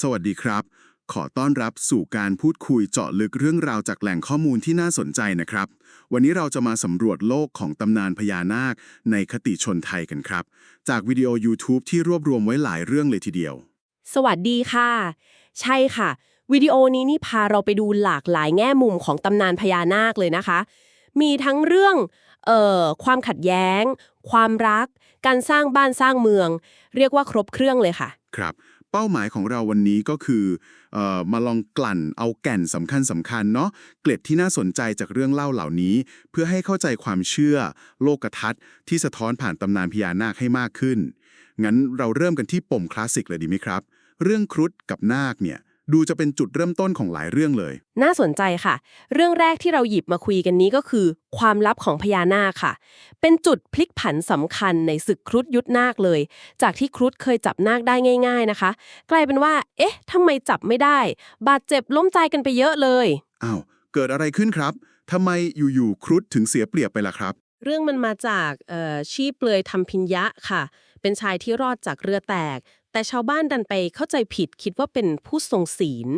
สวัสดีครับ ขอต้อนรับสู่การพูดคุยเจาะลึกเรื่องราวจากแหล่งข้อมูลที่น่าสนใจนะครับ วันนี้เราจะมาสำรวจโลกของตำนานพญานาคในคติชนไทยกันครับ จากวิดีโอ YouTube ที่รวบรวมไว้หลายเรื่องเลยทีเดียว สวัสดีค่ะ ใช่ค่ะ วิดีโอนี้นี่พาเราไปดูหลากหลายแง่มุมของตำนานพญานาคเลยนะคะ มีทั้งเรื่องเอ่อความขัดแย้ง ความรัก การสร้างบ้านสร้างเมือง เรียกว่าครบเครื่องเลยค่ะ ครับ เป้าหมายของเราวันนี้ก็คือเอ่อมาลองกลั่นเอาแก่นสำคัญสำคัญเนาะเกล็ดที่น่าสนใจจากเรื่องเล่าเหล่านี้ เพื่อให้เข้าใจความเชื่อ โลกทัศน์ที่สะท้อนผ่านตำนานพญานาคให้มากขึ้น งั้นเราเริ่มกันที่ปมคลาสสิกเลยดีไหมครับ เรื่องครุฑกับนาคเนี่ย ดูจะเป็นจุดเริ่มต้นของหลายเรื่องเลย น่าสนใจค่ะ เรื่องแรกที่เราหยิบมาคุยกันนี้ก็คือ ความลับของพญานาคค่ะ เป็นจุดพลิกผันสำคัญในศึกครุฑยุทธนาคเลย จากที่ครุฑเคยจับนาคได้ง่าย ๆนะคะ กลายเป็นว่า เอ๊ะทำไมจับไม่ได้ บาดเจ็บล้มใจกันไปเยอะเลยอ้าวเกิดอะไรขึ้นครับทำไมอยู่ๆครุฑถึงเสียเปรียบไปล่ะครับ เรื่องมันมาจากเอ่อชีเปลือยทำพิญญะค่ะ เป็นชายที่รอดจากเรือแตก แต่ชาวบ้านดันไปเข้าใจผิดคิดว่าเป็นผู้ทรงศีล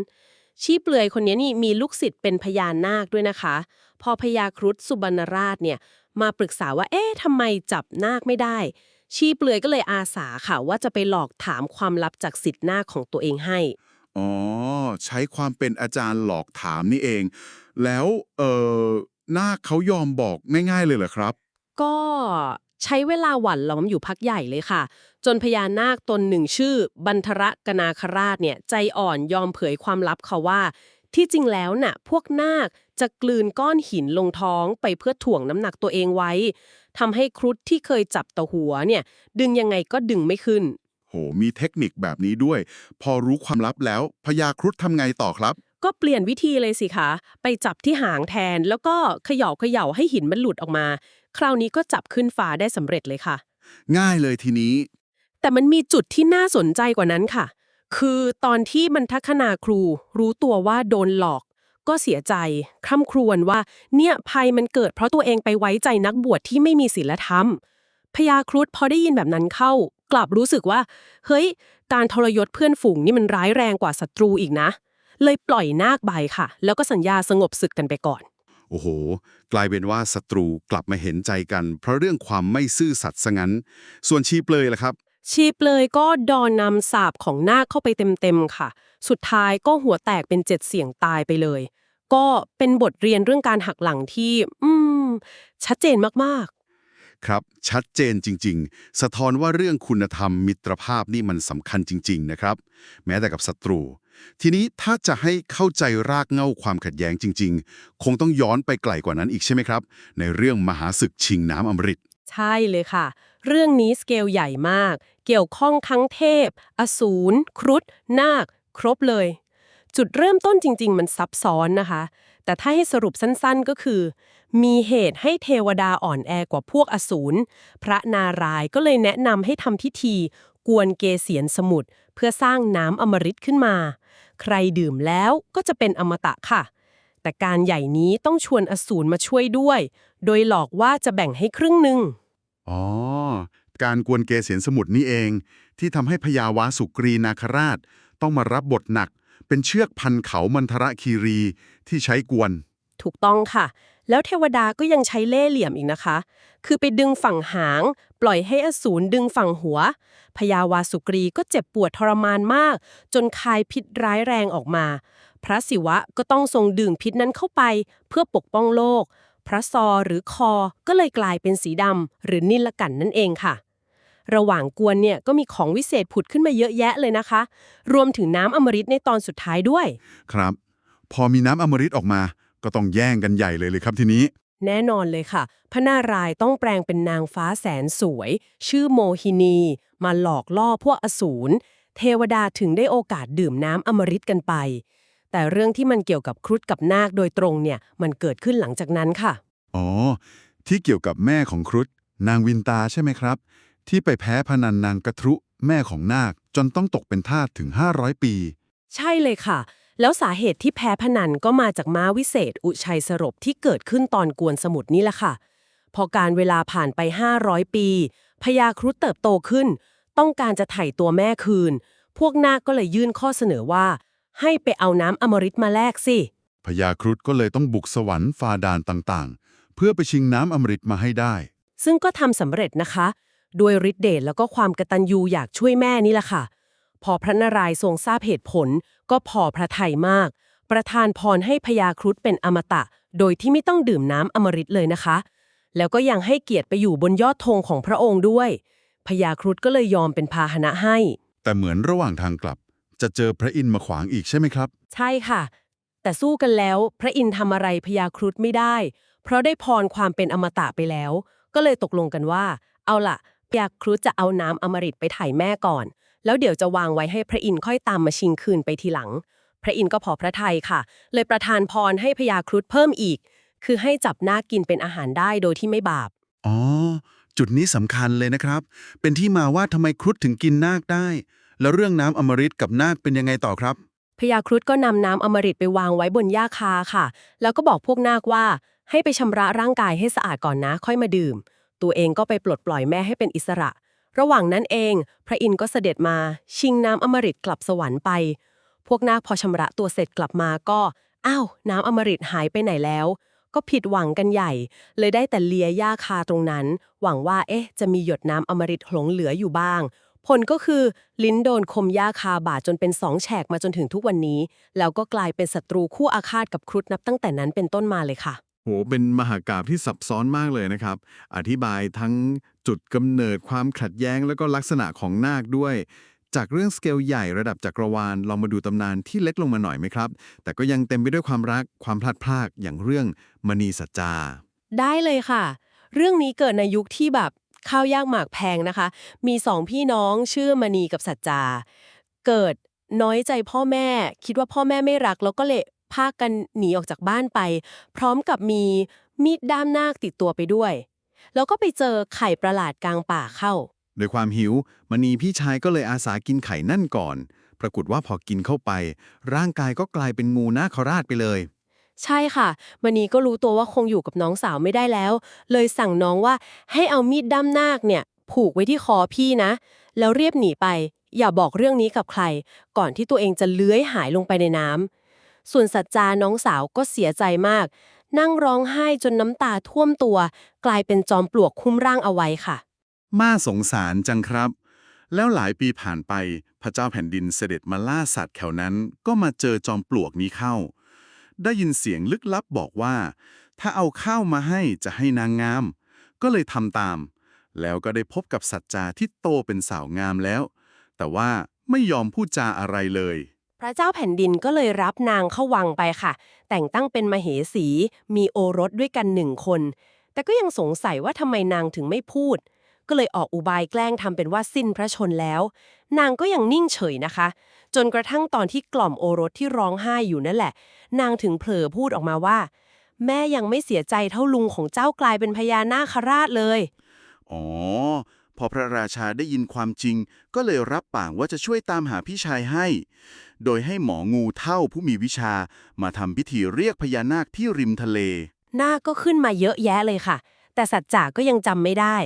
ชีเปลือยคนนี้นี่มีลูกศิษย์เป็นพญานาคด้วยนะคะ พอพญาครุฑสุบรรณราชเนี่ยมาปรึกษาว่าเอ๊ะทำไมจับนาคไม่ได้ ชีเปลือยก็เลยอาสาค่ะว่าจะไปหลอกถามความลับจากศิษย์นาคของตัวเองให้ อ๋อ ใช้ความเป็นอาจารย์หลอกถามนี่เอง แล้วเอ่อนาคเขายอมบอกง่ายๆเลยเหรอครับ ก็ ใช้เวลาหวั่นล้อมอยู่พักใหญ่เลยค่ะ จนพญานาคตนหนึ่งชื่อ บันทรกนาคราชเนี่ยใจอ่อนยอมเผยความลับเขาว่า ที่จริงแล้วน่ะพวกนาคจะกลืนก้อนหินลงท้องไปเพื่อถ่วงน้ำหนักตัวเองไว้ทำให้ครุฑที่เคยจับต่อหัวเนี่ย ดึงยังไงก็ดึงไม่ขึ้น โห มีเทคนิคแบบนี้ด้วย พอรู้ความลับแล้วพญาครุฑทำไงต่อครับ ก็เปลี่ยนวิธีเลยสิคะ ไปจับที่หางแทน แล้วก็เขย่าเขย่าให้หินมันหลุดออกมา คราวนี้ก็จับขึ้นฟ้าได้สำเร็จเลยค่ะ ง่ายเลยทีนี้ แต่มันมีจุดที่น่าสนใจกว่านั้นค่ะ คือตอนที่มันทัคนาครู รู้ตัวว่าโดนหลอก ก็เสียใจคร่ำครวญว่า เนี่ยภัยมันเกิดเพราะตัวเองไปไว้ใจนักบวชที่ไม่มีศีลธรรมพญาครุฑพอได้ยินแบบนั้นเข้า กลับรู้สึกว่า เฮ้ย การทรยศเพื่อนฝูงนี่มันร้ายแรงกว่าศัตรูอีกนะ เลยปล่อยนาคใบค่ะ แล้วก็สัญญาสงบศึกกันไปก่อน โอ้โห กลายเป็นว่าศัตรูกลับมาเห็นใจกัน เพราะเรื่องความไม่ซื่อสัตย์ซะงั้น ส่วนชีเปลยล่ะครับ ชีเปลยก็ดอนนำสาบของนาคเข้าไปเต็มๆค่ะ สุดท้ายก็หัวแตกเป็นเจ็ดเสียงตายไปเลย ก็เป็นบทเรียนเรื่องการหักหลังที่ อืม ชัดเจนมากครับ ชัดเจนจริง ๆ สะท้อนว่าเรื่องคุณธรรมมิตรภาพนี่มันสำคัญจริง ๆ นะครับ แม้แต่กับศัตรู ทีนี้ถ้าจะให้เข้าใจรากเหง้าความขัดแย้งจริง ๆ คงต้องย้อนไปไกลกว่านั้นอีกใช่ไหมครับ ในเรื่องมหาศึกชิงน้ำอมฤตใช่เลยค่ะ เรื่องนี้สเกลใหญ่มาก เกี่ยวข้องทั้งเทพ อสูร ครุฑ นาค ครบเลย จุดเริ่มต้นจริง ๆ มันซับซ้อนนะคะ แต่ถ้าให้สรุปสั้นๆก็คือ มีเหตุให้เทวดาอ่อนแอกว่าพวกอสูร พระนารายก็เลยแนะนำให้ทำพิธี กวนเกษียนสมุทรเพื่อสร้างน้ำอมฤตขึ้นมา ใครดื่มแล้วก็จะเป็นอมตะค่ะ แต่การใหญ่นี้ต้องชวนอสูรมาช่วยด้วย โดยหลอกว่าจะแบ่งให้ครึ่งหนึ่งอ๋อ การกวนเกษียนสมุทรนี่เอง ที่ทำให้พญาวาสุกรีนาคราช ต้องมารับบทหนัก เป็นเชือกพันเขามันทระคีรีที่ใช้กวน ถูกต้องค่ะ แล้วเทวดาก็ยังใช้เล่ห์เหลี่ยมอีกนะคะ คือไปดึงฝั่งหางป ล่อยให้อสูรดึงฝั่งหัวพญาวาสุกรีก็เจ็บปวดทรมานมาก จนคายพิษร้ายแรงออกมา พระศิวะก็ต้องทรงดื่มพิษนั้นเข้าไป เพื่อปกป้องโลก พระซอหรือคอก็เลยกลายเป็นสีดำหรือนิลกันนั่นเองค่ะ ระหว่างกวนเนี่ยก็มีของวิเศษผุดขึ้นมาเยอะแยะเลยนะคะ รวมถึงน้ำอมฤตในตอนสุดท้ายด้วย ครับ พอมีน้ำอมฤตออกมา ก็ต้องแย่งกันใหญ่เลยเลยครับทีนี้ แน่นอนเลยค่ะ พระนารายณ์ต้องแปลงเป็นนางฟ้าแสนสวย ชื่อโมหินี มาหลอกล่อพวกอสูร เทวดาถึงได้โอกาสดื่มน้ำอมฤตกันไป แต่เรื่องที่มันเกี่ยวกับครุฑกับนาคโดยตรงเนี่ย มันเกิดขึ้นหลังจากนั้นค่ะ อ๋อ ที่เกี่ยวกับแม่ของครุฑนางวินตาใช่ไหมครับ ที่ไปแพ้พนันนางกระทรุแม่ของนาคจนต้องตกเป็นทาสถึง 500 ปี ใช่เลยค่ะ แล้วสาเหตุที่แพ้พนันก็มาจากม้าวิเศษ อุชัยสรบที่เกิดขึ้นตอนกวนสมุทรนี่แหละค่ะ พอการเวลาผ่านไป 500 ปีพญาครุฑเติบโตขึ้น ต้องการจะไถ่ตัวแม่คืน พวกนาคก็เลยยื่นข้อเสนอว่า ให้ไปเอาน้ำอมฤตมาแลกสิพญาครุฑก็เลยต้องบุกสวรรค์ฟาดานต่างๆ เพื่อไปชิงน้ำอมฤตมาให้ได้ ซึ่งก็ทำสำเร็จนะคะ ด้วยฤทธิเดชแล้วก็ความกตัญญูอยากช่วยแม่นี่แหละค่ะ พอพระนารายณ์ทรงทราบเหตุผล ก็พอพระทัยมาก ประทานพรให้พญาครุฑเป็นอมตะ โดยที่ไม่ต้องดื่มน้ำอมฤตเลยนะคะ แล้วก็ยังให้เกียรติไปอยู่บนยอดธงของพระองค์ด้วยพญาครุฑก็เลยยอมเป็นพาหนะให้ แต่เหมือนระหว่างทางกลับ จะเจอพระอินทร์มาขวางอีกใช่ไหมครับ ใช่ค่ะ แต่สู้กันแล้วพระอินทร์ทำอะไรพญาครุฑไม่ได้ เพราะได้พรความเป็นอมตะไปแล้ว ก็เลยตกลงกันว่า เอาล่ะพญาครุฑจะเอาน้ำอมฤตไปถ่ายแม่ก่อน แล้วเดี๋ยวจะวางไว้ให้พระอินทร์ค่อยตามมาชิงคืนไปทีหลัง พระอินทร์ก็พอพระทัยค่ะ เลยประทานพรให้พญาครุฑเพิ่มอีก คือให้จับนาคกินเป็นอาหารได้โดยที่ไม่บาป อ๋อ จุดนี้สำคัญเลยนะครับ เป็นที่มาว่าทำไมครุฑถึงกินนาคได้ แล้วเรื่องน้ำอมฤตกับนาคเป็นยังไงต่อครับ พญาครุฑก็นำน้ำอมฤตไปวางไว้บนหญ้าคาค่ะ แล้วก็บอกพวกนาคว่า ให้ไปชำระร่างกายให้สะอาดก่อนนะ ค่อยมาดื่ม ตัวเองก็ไปปลดปล่อยแม่ให้เป็นอิสระ ระหว่างนั้นเอง พระอินทร์ก็เสด็จมาชิงน้ำอมฤตกลับสวรรค์ไป พวกนาคพอชำระตัวเสร็จกลับมาก็อ้าวน้ำอมฤตหายไปไหนแล้ว ก็ผิดหวังกันใหญ่ เลยได้แต่เลียหญ้าคาตรงนั้น หวังว่าเอ๊ะ จะมีหยดน้ำอมฤตหลงเหลืออยู่บ้าง ผลก็คือลิ้นโดนคมหญ้าคาบาดจนเป็นสองแฉกมาจนถึงทุกวันนี้ แล้วก็กลายเป็นศัตรูคู่อาฆาตกับครุฑนับตั้งแต่นั้นเป็นต้นมาเลยค่ะ โห เป็นมหากาพย์ที่ซับซ้อนมากเลยนะครับ อธิบายทั้งจุดกำเนิดความขัดแย้ง แล้วก็ลักษณะของนาคด้วย จากเรื่องสเกลใหญ่ระดับจักรวาลลองมาดูตำนานที่เล็กลงมาหน่อยไหมครับ แต่ก็ยังเต็มไปด้วยความรักความพลัดพรากอย่างเรื่องมณีสัจจา ได้เลยค่ะ เรื่องนี้เกิดในยุคที่แบบข้าวยากหมากแพงนะคะ มีสองพี่น้องชื่อมณีกับสัจจา เกิดน้อยใจพ่อแม่ คิดว่าพ่อแม่ไม่รัก แล้วก็เลย พากันหนีออกจากบ้านไป พร้อมกับมีมีดด้ามนาคติดตัวไปด้วย แล้วก็ไปเจอไข่ประหลาดกลางป่าเข้า โดยความหิวมณีพี่ชายก็เลยอาสากินไข่นั่นก่อน ปรากฏว่าพอกินเข้าไป ร่างกายก็กลายเป็นงูนาคราชไปเลย ใช่ค่ะมณีก็รู้ตัวว่าคงอยู่กับน้องสาวไม่ได้แล้ว เลยสั่งน้องว่าให้เอามีดด้ามนาคเนี่ย ผูกไว้ที่คอพี่นะ แล้วเรียบหนีไป อย่าบอกเรื่องนี้กับใคร ก่อนที่ตัวเองจะเลื้อยหายลงไปในน้ำ ส่วนสัจจาน้องสาวก็เสียใจมาก นั่งร้องไห้จนน้ำตาท่วมตัว กลายเป็นจอมปลวกคุ้มร่างเอาไว้ค่ะม่าสงสารจังครับ แล้วหลายปีผ่านไปพระเจ้าแผ่นดินเสด็จมาล่าสัตว์แถวนั้นก็มาเจอจอมปลวกนี้เข้า ได้ยินเสียงลึกลับบอกว่า ถ้าเอาข้าวมาให้จะให้นางงาม ก็เลยทำตาม แล้วก็ได้พบกับสัจจาที่โตเป็นสาวงามแล้ว แต่ว่าไม่ยอมพูดจาอะไรเลย ระเจ้าแผ่นดินก็เลยรับนางเข้าวังไปค่ะ แต่งตั้งเป็นมเหสี มีโอรสด้วยกันหนึ่งคน แต่ก็ยังสงสัยว่าทำไมนางถึงไม่พูด ก็เลยออกอุบายแกล้งทำเป็นว่าสิ้นพระชนแล้ว นางก็ยังนิ่งเฉยนะคะ จนกระทั่งตอนที่กล่อมโอรสที่ร้องไห้อยู่นั่นแหละ นางถึงเผลอพูดออกมาว่า แม่ยังไม่เสียใจเท่าลุงของเจ้ากลายเป็นพญานาคราชเลย อ๋อ พอพระราชาได้ยินความจริง ก็เลยรับปากว่าจะช่วยตามหาพี่ชายให้ โดยให้หมองูเท่าผู้มีวิชามาทำพิธีเรียกพญานาคที่ริมทะเลนาคก็ขึ้นมาเยอะแยะเลยค่ะ แต่สัจจากก็ยังจำไม่ได้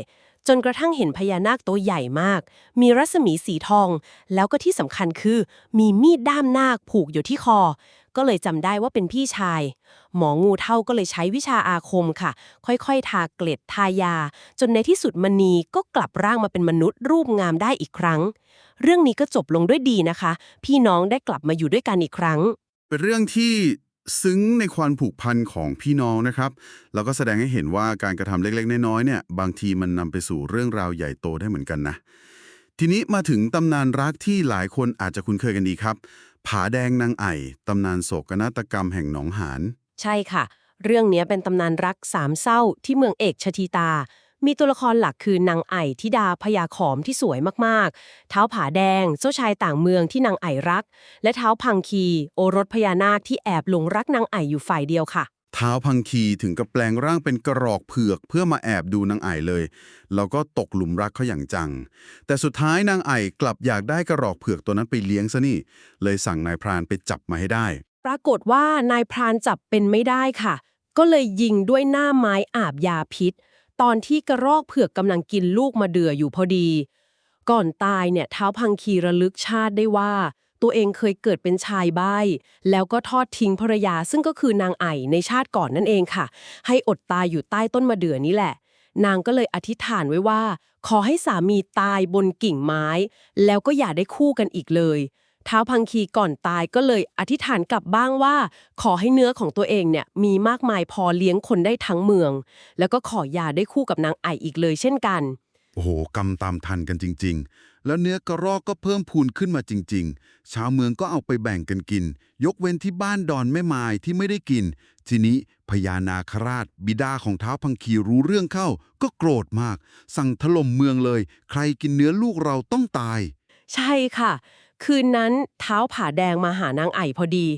จนกระทั่งเห็นพญานาคตัวใหญ่มาก มีรัศมีสีทอง แล้วก็ที่สำคัญคือ มีมีดด้ามนาคผูกอยู่ที่คอ ก็เลยจำได้ว่าเป็นพี่ชาย หมองูเท่าก็เลยใช้วิชาอาคมค่ะ ค่อยๆ ทาเกล็ดทายา จนในที่สุดมณีก็กลับร่างมาเป็นมนุษย์รูปงามได้อีกครั้ง เรื่องนี้ก็จบลงด้วยดีนะคะ พี่น้องได้กลับมาอยู่ด้วยกันอีกครั้ง เป็นเรื่องที่ซึ้งในความผูกพันของพี่น้องนะครับ แล้วก็แสดงให้เห็นว่าการกระทำเล็กๆ น้อยๆ เนี่ย บางทีมันนำไปสู่เรื่องราวใหญ่โตได้เหมือนกันนะ ทีนี้มาถึงตำนานรักที่หลายคนอาจจะคุ้นเคยกันดีครับ ผาแดงนางไอ่ตำนานโศกนาฏกรรมแห่งหนองหาน ใช่ค่ะ เรื่องนี้เป็นตำนานรักสามเศร้าที่เมืองเอกชทีตา มีตัวละครหลักคือนางไอ่ทิดาพญาขอมที่สวยมากๆ เท้าผาแดง เจ้าชายต่างเมืองที่นางไอ่รัก และเท้าพังคี โอรสพญานาคที่แอบหลงรักนางไอ่อยู่ฝ่ายเดียวค่ะ ท้าพังคีถึงกับแปลงร่างเป็นกระรอกเผือกเพื่อมาแอบดูนางไอ่เลย แล้วก็ตกหลุมรักเขาอย่างจัง แต่สุดท้ายนางไอ่กลับอยากได้กระรอกเผือกตัวนั้นไปเลี้ยงซะนี่ เลยสั่งนายพรานไปจับมาให้ได้ ปรากฏว่านายพรานจับเป็นไม่ได้ค่ะ ก็เลยยิงด้วยหน้าไม้อาบยาพิษ ตอนที่กระรอกเผือกกำลังกินลูกมาเดืออยู่พอดี ก่อนตายเนี่ยเท้าพังคีระลึกชาติได้ว่า ตัวเองเคยเกิดเป็นชายใบ้แล้วก็ทอดทิ้งภรรยาซึ่งก็คือนางไอในชาติก่อนนั่นเองค่ะ ให้อดตายอยู่ใต้ต้นมะเดื่อนี้แหละ นางก็เลยอธิษฐานไว้ว่า ขอให้สามีตายบนกิ่งไม้ แล้วก็อย่าได้คู่กันอีกเลยท้าวพังคีก่อนตายก็เลยอธิษฐานกลับบ้างว่า ขอให้เนื้อของตัวเองเนี่ยมีมากมายพอเลี้ยงคนได้ทั้งเมือง แล้วก็ขออย่าได้คู่กับนางไออีกเลยเช่นกัน โอ้โหกำตามทันกันจริง ๆ แล้วเนื้อกระรอกก็เพิ่มพูนขึ้นมาจริง ๆ ชาวเมืองก็เอาไปแบ่งกันกิน ยกเว้นที่บ้านดอนแม่ไม้ที่ไม่ได้กิน ทีนี้พญานาคราช บิดาของท้าวพังคีรู้เรื่องเข้า ก็โกรธมาก สั่งถล่มเมืองเลย ใครกินเนื้อลูกเราต้องตาย ใช่ค่ะ คืนนั้นเท้าผาแดงมาหานางไอพอดี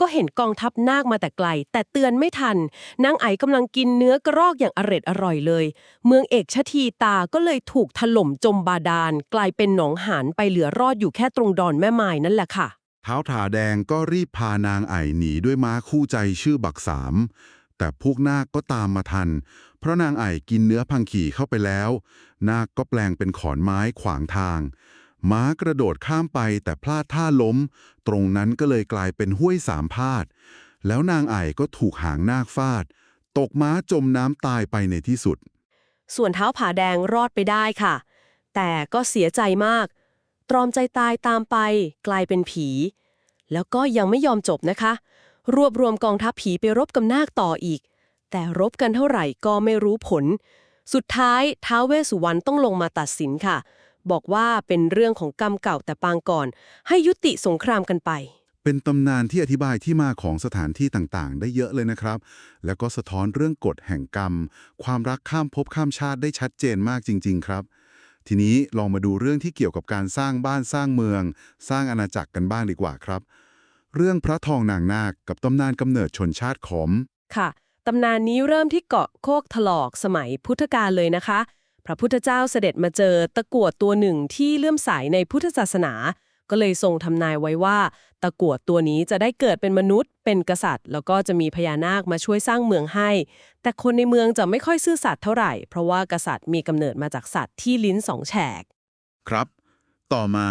ก็เห็นกองทัพนาคมาแต่ไกล แต่เตือนไม่ทัน นางไอกำลังกินเนื้อกระรอกอย่างอร็ดอร่อยเลย เมืองเอกชะทีตาก็เลยถูกถล่มจมบาดาล กลายเป็นหนองหานไปเหลือรอดอยู่แค่ตรงดอนแม่ไม้นั่นแหละค่ะ เท้าถาแดงก็รีบพานางไอหนีด้วยม้าคู่ใจชื่อบักสาม แต่พวกนาคก็ตามมาทัน เพราะนางไอกินเนื้อพังขี่เข้าไปแล้ว นาคก็แปลงเป็นขอนไม้ขวางทาง ม้ากระโดดข้ามไปแต่พลาดท่าล้ม ตรงนั้นก็เลยกลายเป็นห้วยสามพาด แล้วนางไอ่ก็ถูกหางนาคฟาด ตกม้าจมน้ำตายไปในที่สุด ส่วนเท้าผาแดงรอดไปได้ค่ะ แต่ก็เสียใจมาก ตรอมใจตายตามไป กลายเป็นผี แล้วก็ยังไม่ยอมจบนะคะ รวบรวมกองทัพผีไปรบกับนาคต่ออีก แต่รบกันเท่าไหร่ก็ไม่รู้ผล สุดท้ายท้าวเวสสุวรรณต้องลงมาตัดสินค่ะ บอกว่าเป็นเรื่องของกรรมเก่าแต่ปางก่อน ให้ยุติสงครามกันไป เป็นตำนานที่อธิบายที่มาของสถานที่ต่างๆ ได้เยอะเลยนะครับ แล้วก็สะท้อนเรื่องกฎแห่งกรรม ความรักข้ามภพข้ามชาติได้ชัดเจนมากจริง ๆ ครับ ทีนี้ลองมาดูเรื่องที่เกี่ยวกับการสร้างบ้านสร้างเมือง สร้างอาณาจักรกันบ้างดีกว่าครับ เรื่องพระทองนางนาคกับตำนานกำเนิดชนชาติขอมค่ะตำนานนี้เริ่มที่เกาะโคกถลอกสมัยพุทธกาลเลยนะคะ พระพุทธเจ้าเสด็จมาเจอตะกั่วตัวหนึ่งที่เลื่อมใสในพุทธศาสนา ก็เลยทรงทำนายไว้ว่า ตะกั่วตัวนี้จะได้เกิดเป็นมนุษย์ เป็นกษัตริย์ แล้วก็จะมีพญานาคมาช่วยสร้างเมืองให้ แต่คนในเมืองจะไม่ค่อยซื่อสัตย์เท่าไหร่ เพราะว่ากษัตริย์มีกำเนิดมาจากสัตว์ที่ลิ้นสองแฉก ครับ ต่อมา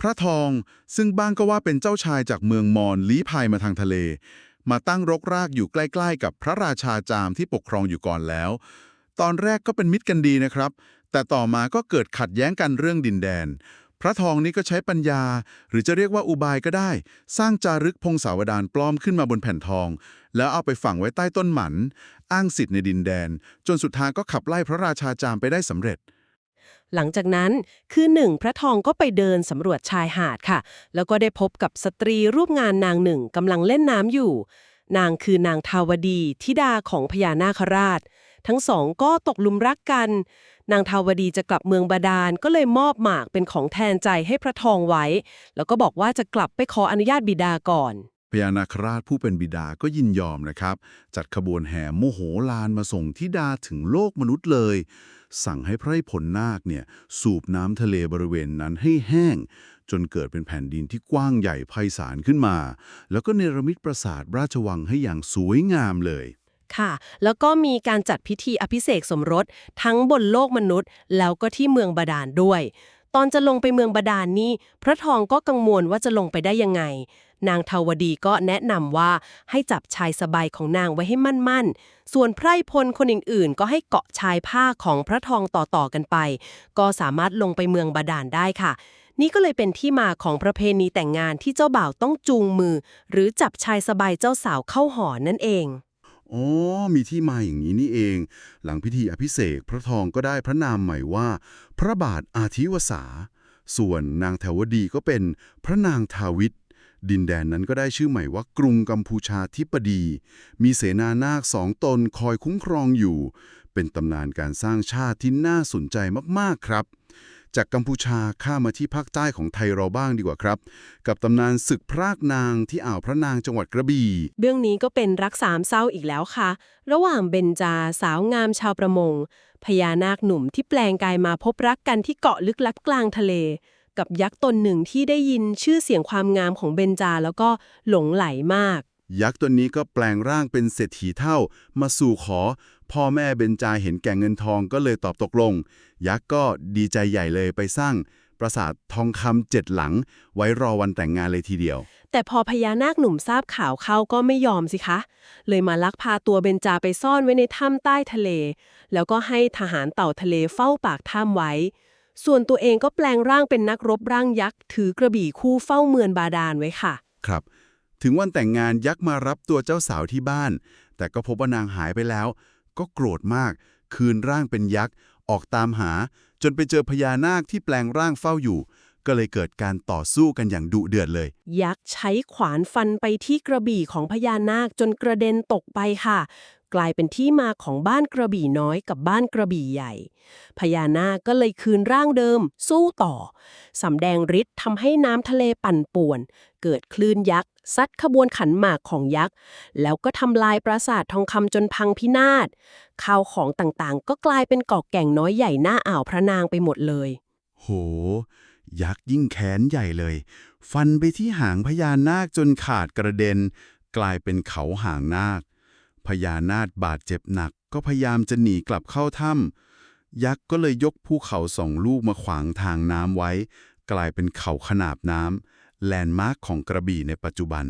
พระทองซึ่งบ้างก็ว่าเป็นเจ้าชายจากเมืองมอญลี้ภัยมาทางทะเล มาตั้งรกรากอยู่ใกล้ ๆ กับพระราชาจามที่ปกครองอยู่ก่อนแล้ว ตอนแรกก็เป็นมิตรกันดีนะครับ แต่ต่อมาก็เกิดขัดแย้งกันเรื่องดินแดน พระทองนี้ก็ใช้ปัญญา หรือจะเรียกว่าอุบายก็ได้ สร้างจารึกพงศาวดารปลอมขึ้นมาบนแผ่นทอง แล้วเอาไปฝังไว้ใต้ต้นหมัน อ้างสิทธิ์ในดินแดน จนสุดท้ายก็ขับไล่พระราชาจามไปได้สำเร็จหลังจากนั้นคือหนึ่งพระทองก็ไปเดินสำรวจชายหาดค่ะ แล้วก็ได้พบกับสตรีรูปงานนางหนึ่งกำลังเล่นน้ำอยู่ นางคือนางทาวดี ธิดาของพญานาคราช ทั้งสองก็ตกหลุมรักกัน นางทาวดีจะกลับเมืองบาดาลก็เลยมอบหมากเป็นของแทนใจให้พระทองไว้ แล้วก็บอกว่าจะกลับไปขออนุญาตบิดาก่อนพญานาคราชผู้เป็นบิดาก็ยินยอมนะครับ จัดขบวนแห่โมโหลานมาส่งทิดาถึงโลกมนุษย์เลย สั่งให้พระผลนาคเนี่ยสูบน้ำทะเลบริเวณนั้นให้แห้ง จนเกิดเป็นแผ่นดินที่กว้างใหญ่ไพศาลขึ้นมา แล้วก็เนรมิตปราสาทราชวังให้อย่างสวยงามเลย ค่ะ แล้วก็มีการจัดพิธีอภิเษกสมรส ทั้งบนโลกมนุษย์ แล้วก็ที่เมืองบาดาลด้วย ตอนจะลงไปเมืองบาดาลนี่ พระทองก็กังวลว่าจะลงไปได้ยังไง นางทาวดีก็แนะนำว่าให้จับชายสบายของนางไว้ให้มั่นๆ ส่วนไพร่พลคนอื่นๆ ก็ให้เกาะชายผ้าของพระทองต่อๆกันไป ก็สามารถลงไปเมืองบาดาลได้ค่ะนี่ก็เลยเป็นที่มาของประเพณีแต่งงานที่เจ้าบ่าวต้องจูงมือ หรือจับชายสบายเจ้าสาวเข้าหอนั่นเอง อ๋อ มีที่มาอย่างนี้นี่เอง หลังพิธีอภิเษกพระทองก็ได้พระนามใหม่ว่า พระบาทอาทิวสา ส่วนนางแถวดีก็เป็นพระนางทาวิตดินแดนนั้นก็ได้ชื่อใหม่ว่ากรุงกัมพูชาธิปดี มีเสนานาคสองตนคอยคุ้มครองอยู่ เป็นตำนานการสร้างชาติที่น่าสนใจมาก ๆ ครับ จากกัมพูชาข้ามมาที่ภาคใต้ของไทยเราบ้างดีกว่าครับ กับตำนานศึกพรากนางที่อ่าวพระนางจังหวัดกระบี่ เรื่องนี้ก็เป็นรักสามเศร้าอีกแล้วค่ะ ระหว่างเบญจาสาวงามชาวประมง พญานาคหนุ่มที่แปลงกายมาพบรักกันที่เกาะลึกลับกลางทะเล กับยักษ์ตนหนึ่งที่ได้ยินชื่อเสียงความงามของเบญจาแล้วก็หลงไหลมาก ยักษ์ตัวนี้ก็แปลงร่างเป็นเศรษฐีเท่า มาสู่ขอ พ่อแม่เบญจาเห็นแก่เงินทองก็เลยตอบตกลง ยักษ์ก็ดีใจใหญ่เลยไปสร้างปราสาททองคำเจ็ดหลัง ไว้รอวันแต่งงานเลยทีเดียว แต่พอพญานาคหนุ่มทราบข่าวเข้าก็ไม่ยอมสิคะ เลยมาลักพาตัวเบนจาไปซ่อนไว้ในถ้ำใต้ทะเล แล้วก็ให้ทหารเต่าทะเลเฝ้าปากถ้ำไว้ ส่วนตัวเองก็แปลงร่างเป็นนักรบร่างยักษ์ถือกระบี่คู่เฝ้าเมืองบาดาลไว้ค่ะ ครับ ถึงวันแต่งงานยักษ์มารับตัวเจ้าสาวที่บ้าน แต่ก็พบว่านางหายไปแล้ว ก็โกรธมาก คืนร่างเป็นยักษ์ ออกตามหา จนไปเจอพญานาคที่แปลงร่างเฝ้าอยู่ ก็เลยเกิดการต่อสู้กันอย่างดุเดือดเลย ยักษ์ใช้ขวานฟันไปที่กระบี่ของพญานาคจนกระเด็นตกไปค่ะ กลายเป็นที่มาของบ้านกระบี่น้อยกับบ้านกระบี่ใหญ่ พญานาคก็เลยคืนร่างเดิม สู้ต่อ สำแดงฤทธิ์ทำให้น้ำทะเลปั่นป่วน เกิดคลื่นยักษ์ซัดขบวนขันหมากของยักษ์ แล้วก็ทำลายปราสาททองคำจนพังพินาศข้าวของต่างๆ ก็กลายเป็นเกาะแก่งน้อยใหญ่หน้าอ่าวพระนางไปหมดเลย โห ยักษ์ยิ่งแค้นใหญ่เลย ฟันไปที่หางพญานาคจนขาดกระเด็น กลายเป็นเขาหางนาค พญานาคบาดเจ็บหนัก ก็พยายามจะหนีกลับเข้าถ้ำยักษ์ก็เลยยกภูเขาสองลูกมาขวางทางน้ำไว้ กลายเป็นเขาขนาบน้ำแลนด์มาร์คของกระบี่ในปัจจุบัน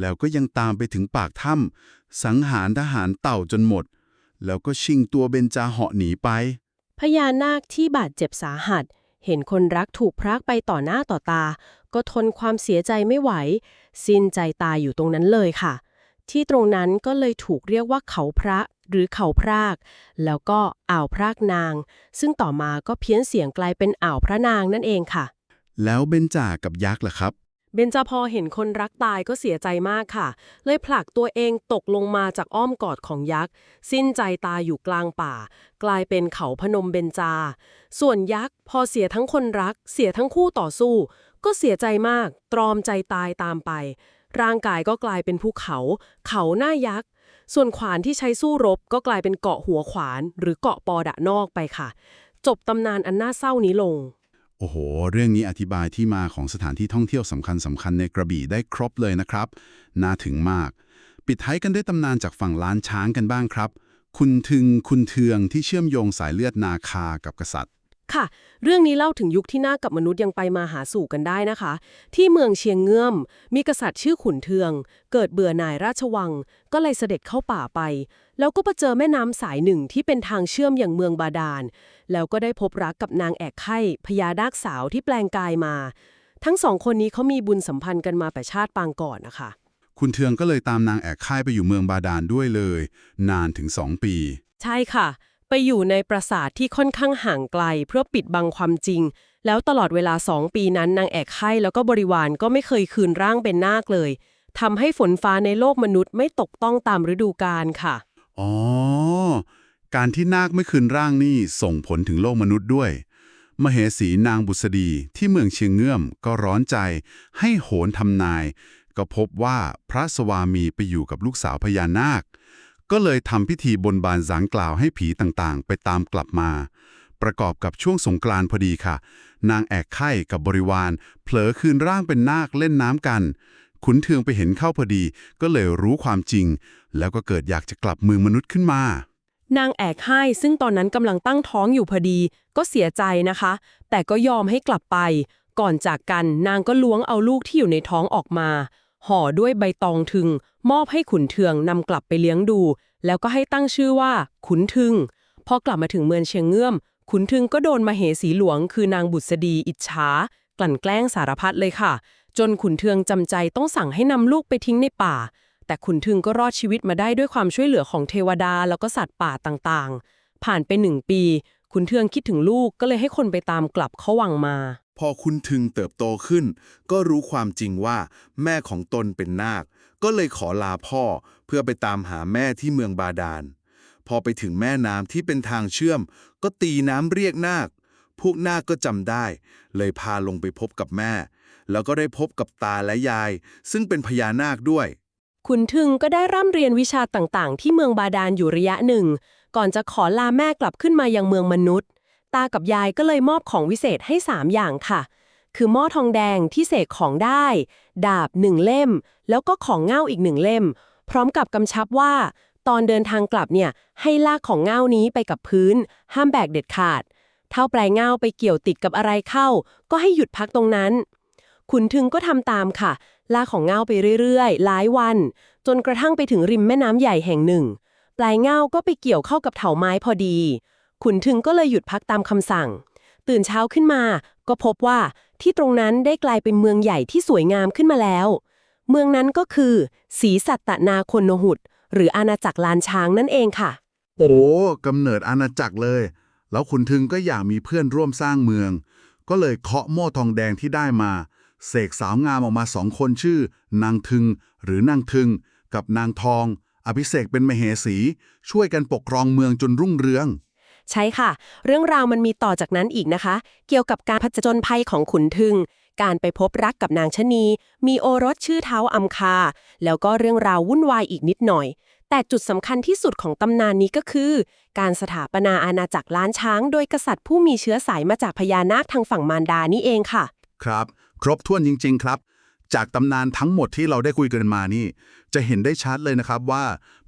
แล้วก็ยังตามไปถึงปากถ้ำสังหารทหารเต่าจนหมด แล้วก็ชิงตัวเบนจาเหาะหนีไปพญานาคที่บาดเจ็บสาหัส เห็นคนรักถูกพรากไปต่อหน้าต่อตา ก็ทนความเสียใจไม่ไหว สิ้นใจตายอยู่ตรงนั้นเลยค่ะ ที่ตรงนั้นก็เลยถูกเรียกว่าเขาพระหรือเขาพราก แล้วก็อ่าวพรากนาง ซึ่งต่อมาก็เพี้ยนเสียงกลายเป็นอ่าวพระนางนั่นเองค่ะ แล้วเบนจากับยักษ์ล่ะครับ เบนจาพอเห็นคนรักตายก็เสียใจมากค่ะ เลยผลักตัวเองตกลงมาจากอ้อมกอดของยักษ์ สิ้นใจตายอยู่กลางป่า กลายเป็นเขาพนมเบนจา ส่วนยักษ์พอเสียทั้งคนรัก เสียทั้งคู่ต่อสู้ ก็เสียใจมาก ตรอมใจตายตามไป ร่างกายก็กลายเป็นภูเขา เขาหน้ายักษ์ ส่วนขวานที่ใช้สู้รบก็กลายเป็นเกาะหัวขวาน หรือเกาะปอดะนอกไปค่ะ จบตำนานอันน่าเศร้านี้ลง โอ้โห เรื่องนี้อธิบายที่มาของสถานที่ท่องเที่ยวสำคัญสำคัญในกระบี่ได้ครบเลยนะครับ น่าถึงมาก ปิดท้ายกันด้วยตำนานจากฝั่งล้านช้างกันบ้างครับ คุณทึงคุณเทืองที่เชื่อมโยงสายเลือดนาคากับกษัตริย์ ค่ะ เรื่องนี้เล่าถึงยุคที่นาคกับมนุษย์ยังไปมาหาสู่กันได้นะคะ ที่เมืองเชียงเงื่อม มีกษัตริย์ชื่อขุนเทือง เกิดเบื่อหน่ายราชวัง ก็เลยเสด็จเข้าป่าไป แล้วก็ไปเจอแม่น้ำสายหนึ่งที่เป็นทางเชื่อมอย่างเมืองบาดาล แล้วก็ได้พบรักกับนางแอกไข่พญานาคสาวที่แปลงกายมา ทั้งสองคนนี้เขามีบุญสัมพันธ์กันมาแต่ชาติปางก่อนนะคะ คุณเทืองก็เลยตามนางแอกค่ายไปอยู่เมืองบาดาลด้วยเลย นานถึงสองปี ใช่ค่ะ ไปอยู่ในปราสาทที่ค่อนข้างห่างไกล เพื่อปิดบังความจริง แล้วตลอดเวลาสองปีนั้นนางแอกไข่แล้วก็บริวารก็ไม่เคยคืนร่างเป็นนาคเลยทำให้ฝนฟ้าในโลกมนุษย์ไม่ตกต้องตามฤดูกาลค่ะ อ๋อ การที่นาคไม่คืนร่างนี่ส่งผลถึงโลกมนุษย์ด้วย มเหสีนางบุษดีที่เมืองเชียงเงื่อมก็ร้อนใจ ให้โหนทำนาย ก็พบว่าพระสวามีไปอยู่กับลูกสาวพญานาค ก็เลยทำพิธีบนบานสารกล่าวให้ผีต่างๆ ไปตามกลับมา ประกอบกับช่วงสงกรานพอดีค่ะ นางแอกไข่กับบริวาร เผลอคืนร่างเป็นนาคเล่นน้ำกัน ขุนเทืองไปเห็นเข้าพอดี ก็เลยรู้ความจริง แล้วก็เกิดอยากจะกลับมือมนุษย์ขึ้นมานางแอกไห้ซึ่งตอนนั้นกำลังตั้งท้องอยู่พอดี ก็เสียใจนะคะ แต่ก็ยอมให้กลับไป ก่อนจากกันนางก็ล้วงเอาลูกที่อยู่ในท้องออกมา ห่อด้วยใบตองทึง มอบให้ขุนเทืองนำกลับไปเลี้ยงดู แล้วก็ให้ตั้งชื่อว่า ขุนทึง พอกลับมาถึงเมืองเชียงเงื่อม ขุนทึงก็โดนมาเหสีหลวง คือนางบุษดีอิจฉา กลั่นแกล้งสารพัดเลยค่ะ จนขุนเทืองจำใจต้องสั่งให้นำลูกไปทิ้งในป่า แต่ขุนทึงก็รอดชีวิตมาได้ด้วยความช่วยเหลือของเทวดาแล้วก็สัตว์ป่าต่างๆ ผ่านไปหนึ่งปี ขุนเทืองคิดถึงลูกก็เลยให้คนไปตามกลับเข้าวังมา พอคุณถึงเติบโตขึ้น ก็รู้ความจริงว่า แม่ของตนเป็นนาค ก็เลยขอลาพ่อเพื่อไปตามหาแม่ที่เมืองบาดาล พอไปถึงแม่น้ำที่เป็นทางเชื่อม ก็ตีน้ำเรียกนาค พวกนาคก็จำได้ เลยพาลงไปพบกับแม่ แล้วก็ได้พบกับตาและยาย ซึ่งเป็นพญานาคด้วยขุนทึงก็ได้ร่ำเรียนวิชาต่างๆ ที่เมืองบาดาลอยู่ระยะหนึ่ง ก่อนจะขอลาแม่กลับขึ้นมายังเมืองมนุษย์ ตากับยายก็เลยมอบของวิเศษให้ 3 อย่างค่ะ คือหม้อทองแดงที่เสกของได้ ดาบหนึ่งเล่ม แล้วก็ของเง่าอีกหนึ่งเล่ม พร้อมกับกำชับว่า ตอนเดินทางกลับเนี่ยให้ลากของเง่านี้ไปกับพื้น ห้ามแบกเด็ดขาดเท่าปลายเง่าไปเกี่ยวติดกับอะไรเข้า ก็ให้หยุดพักตรงนั้น ขุนทึงก็ทำตามค่ะ ลากของเง่าไปเรื่อยๆ หลายวัน จนกระทั่งไปถึงริมแม่น้ำใหญ่แห่งหนึ่ง ปลายเงาก็ไปเกี่ยวเข้ากับเถาไม้พอดี ขุนทึงก็เลยหยุดพักตามคำสั่ง ตื่นเช้าขึ้นมา ก็พบว่าที่ตรงนั้นได้กลายเป็นเมืองใหญ่ที่สวยงามขึ้นมาแล้ว เมืองนั้นก็คือศรีสัตตนาคนนหุดหรืออาณาจักรลานช้างนั่นเองค่ะ โอ้กำเนิดอาณาจักรเลย แล้วขุนทึงก็อยากมีเพื่อนร่วมสร้างเมือง ก็เลยเคาะโม่ทองแดงที่ได้มา เสกสาวงามออกมาสองคนชื่อ นางทึง หรือนางทึง กับนางทอง อภิเษกเป็นมเหสี ช่วยกันปกครองเมืองจนรุ่งเรือง ใช่ค่ะ เรื่องราวมันมีต่อจากนั้นอีกนะคะ เกี่ยวกับการผจญภัยของขุนทึง การไปพบรักกับนางชะนี มีโอรสชื่อเท้าอัมคา แล้วก็เรื่องราววุ่นวายอีกนิดหน่อย แต่จุดสำคัญที่สุดของตำนานนี้ก็คือ การสถาปนาอาณาจักรล้านช้าง โดยกษัตริย์ผู้มีเชื้อสายมาจากพญานาคทางฝั่งมารดานี่เองค่ะ ครับ ครบถ้วนจริง ๆ ครับ จากตำนานทั้งหมดที่เราได้คุยกันมานี่ จะเห็นได้ชัดเลยนะครับว่า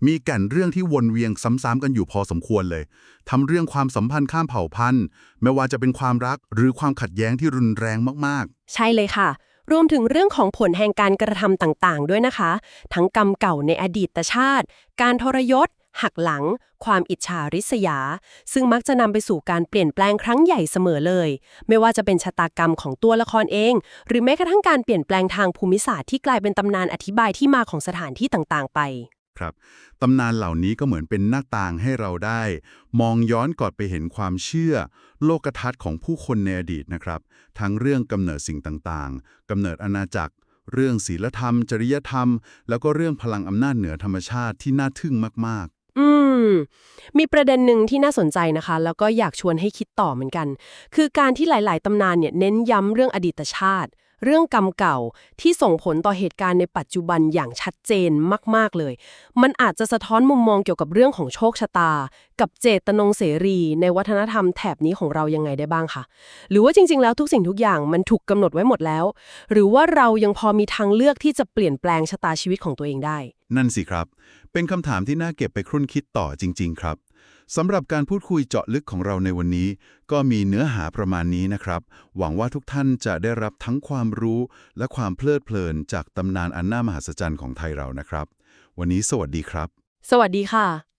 มีแก่นเรื่องที่วนเวียงซ้ำๆกันอยู่พอสมควรเลยทำเรื่องความสัมพันธ์ข้ามเผ่าพันธุ์ ไม่ว่าจะเป็นความรักหรือความขัดแย้งที่รุนแรงมากๆ ใช่เลยค่ะ รวมถึงเรื่องของผลแห่งการกระทำต่างๆ ด้วยนะคะ ทั้งกรรมเก่าในอดีตชาติ การทรยศ หักหลัง ความอิจฉาริษยา ซึ่งมักจะนำไปสู่การเปลี่ยนแปลงครั้งใหญ่เสมอเลย ไม่ว่าจะเป็นชะตากรรมของตัวละครเอง หรือแม้กระทั่งการเปลี่ยนแปลงทางภูมิศาสตร์ที่กลายเป็นตำนานอธิบายที่มาของสถานที่ต่างๆ ไปครับตำนานเหล่านี้ก็เหมือนเป็นหน้าต่างให้เราได้ มองย้อนกอดไปเห็นความเชื่อ โลกทัศน์ของผู้คนในอดีตนะครับ ทั้งเรื่องกำเนิดสิ่งต่างๆกำเนิดอาณาจักร เรื่องศีลธรรม จริยธรรม แล้วก็เรื่องพลังอำนาจเหนือธรรมชาติที่น่าทึ่งมาก อืม มีประเด็นหนึ่งที่น่าสนใจนะคะ แล้วก็อยากชวนให้คิดต่อเหมือนกัน คือการที่หลาย ๆ ตำนานเนี่ยเน้นย้ำเรื่องอดีตชาติ เรื่องกรรมเก่าที่ส่งผลต่อเหตุการณ์ในปัจจุบันอย่างชัดเจนมาก ๆ เลย มันอาจจะสะท้อนมุมมองเกี่ยวกับเรื่องของโชคชะตา กับเจตนงเสรี ในวัฒนธรรมแถบนี้ของเรายังไงได้บ้างคะหรือว่าจริง ๆ แล้วทุกสิ่งทุกอย่างมันถูกกำหนดไว้หมดแล้ว หรือว่าเรายังพอมีทางเลือกที่จะเปลี่ยนแปลงชะตาชีวิตของตัวเองได้ นั่นสิครับ เป็นคำถามที่น่าเก็บไปครุ่นคิดต่อจริง ๆ ครับ สำหรับการพูดคุยเจาะลึกของเราในวันนี้ ก็มีเนื้อหาประมาณนี้นะครับ หวังว่าทุกท่านจะได้รับทั้งความรู้และความเพลิดเพลินจากตำนานอันน่ามหัศจรรย์ของไทยเรานะครับ วันนี้สวัสดีครับ สวัสดีค่ะ